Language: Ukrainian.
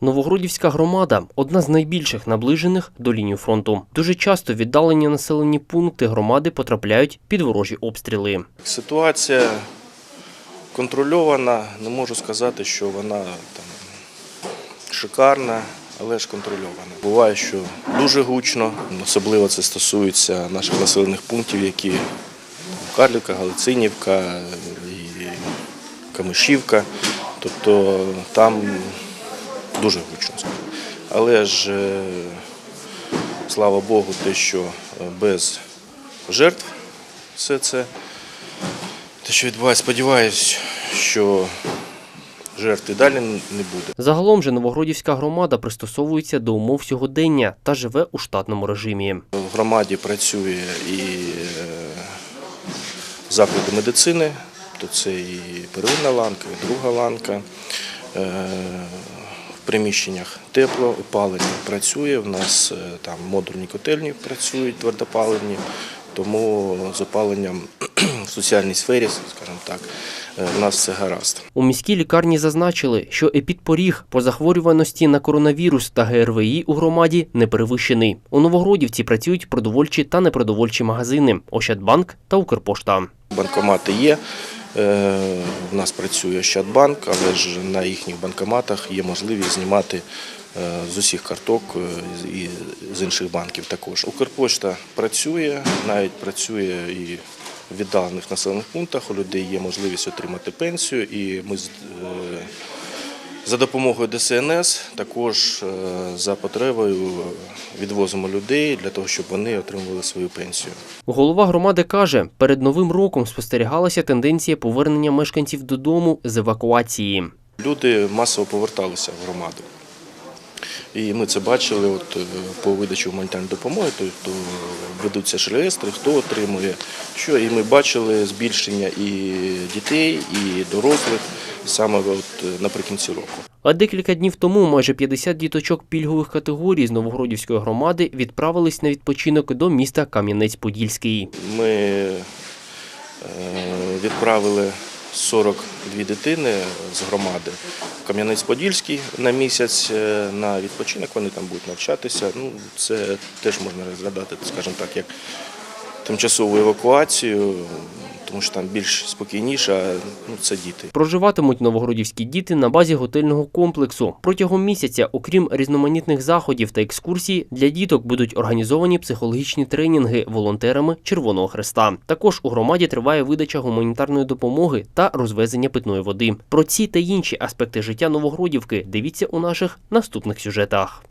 Новогродівська громада одна з найбільших наближених до лінії фронту. Дуже часто віддалені населені пункти громади потрапляють під ворожі обстріли. Ситуація контрольована. Не можу сказати, що вона там шикарна, але ж контрольована. Буває, що дуже гучно, особливо це стосується наших населених пунктів, які Карлівка, Галицинівка і Камишівка. Тобто там дуже гучно. Але ж е, слава Богу, те, що е, без жертв все це. Те, що відбувається, сподіваюся, що жертв і далі не буде. Загалом же Новогродівська громада пристосовується до умов сьогодення та живе у штатному режимі. В громаді працює і е, заклади медицини, то це і первинна ланка, і друга ланка. Приміщеннях тепло, опалення працює. В нас е, там модульні котельні працюють твердопаливні, тому з опаленням в соціальній сфері, скажімо так, е, в нас все гаразд. У міській лікарні зазначили, що епідпоріг по захворюваності на коронавірус та ГРВІ у громаді не перевищений. У Новогродівці працюють продовольчі та непродовольчі магазини Ощадбанк та Укрпошта. Банкомати є. Е, У нас працює Щадбанк, але ж на їхніх банкоматах є можливість знімати е, з усіх карток е, і з інших банків також. Укрпошта працює, навіть працює і в віддалених населених пунктах. У людей є можливість отримати пенсію, і ми е, за допомогою ДСНС також е, за потребою відвозимо людей для того, щоб вони отримували свою пенсію. Голова громади каже, перед новим роком спостерігалася тенденція повернення мешканців додому з евакуації. Люди масово поверталися в громаду. І ми це бачили от, е, по видачі гуманітарної допомоги, тобто ведуться ж реєстри, хто отримує, що. І ми бачили збільшення і дітей, і дорослих саме от е, наприкінці року. А декілька днів тому майже 50 діточок пільгових категорій з Новогродівської громади відправились на відпочинок до міста Кам'янець-Подільський. Ми е, відправили 42 дитини з громади в Кам'янець-Подільський на місяць е, на відпочинок. Вони там будуть навчатися. Ну, це теж можна розглядати, скажімо так, як тимчасову евакуацію, тому що там більш спокійніше, а ну, це діти. Проживатимуть новогродівські діти на базі готельного комплексу. Протягом місяця, окрім різноманітних заходів та екскурсій, для діток будуть організовані психологічні тренінги волонтерами Червоного Хреста. Також у громаді триває видача гуманітарної допомоги та розвезення питної води. Про ці та інші аспекти життя Новогродівки дивіться у наших наступних сюжетах.